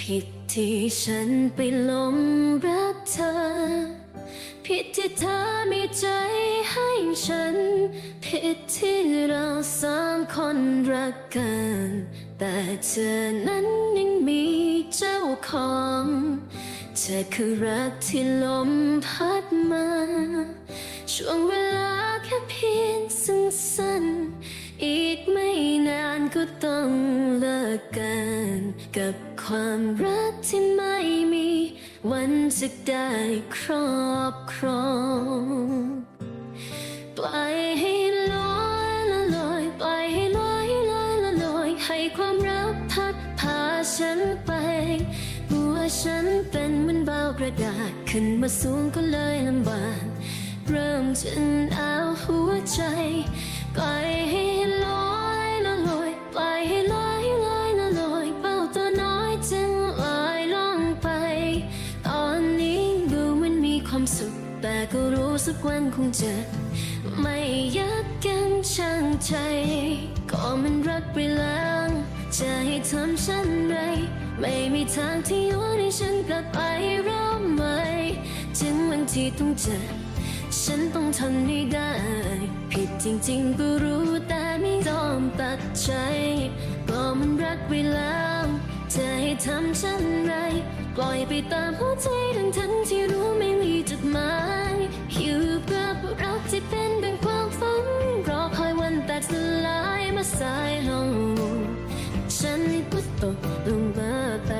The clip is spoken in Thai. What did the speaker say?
ผิดที่ฉันไปหลงรักเธอ ผิดที่เธอมีใจให้ฉัน ผิดที่เราสามคนรักกัน แต่เธอนั้นยังมีเจ้าของเธอคือรักที่ลมพัดมา ช่วงเวลาแค่เพียงสั้นๆอีกไม่นานก็ต้องเลิกกัน กับความรักที่ไม่มี วันจะได้ครอบครอง ปล่อยให้ลอยละลอย ปล่อยให้ลอยลอยละลอย ให้ความรักพัดพาฉันไปหัวฉันเป็นเหมือนเบากระดาษ ขึ้นมาสูงก็เลยลำบากเริ่มจะหนาหัวใจ ปล่อยให้ลอย ก็รู้สักวันคงจะไม่ยักกันช่างใจ ก็มันรักไปแล้ว จะให้ทำฉันไร ไม่มีทางที่ย้อนให้ฉันกลับไปเริ่มใหมถึงวันที่ต้องเจอฉันต้องทำให้ได้ ผิดจริงๆก็รู้แต่ไม่ยอมตัดใจก็มันรักไปแล้วจะให้ทำฉันไร ปล่อยไปตามหัวใจทั้งทั้งที่รู้ไม่มี ลง ฉันก็ตกลงมาแต่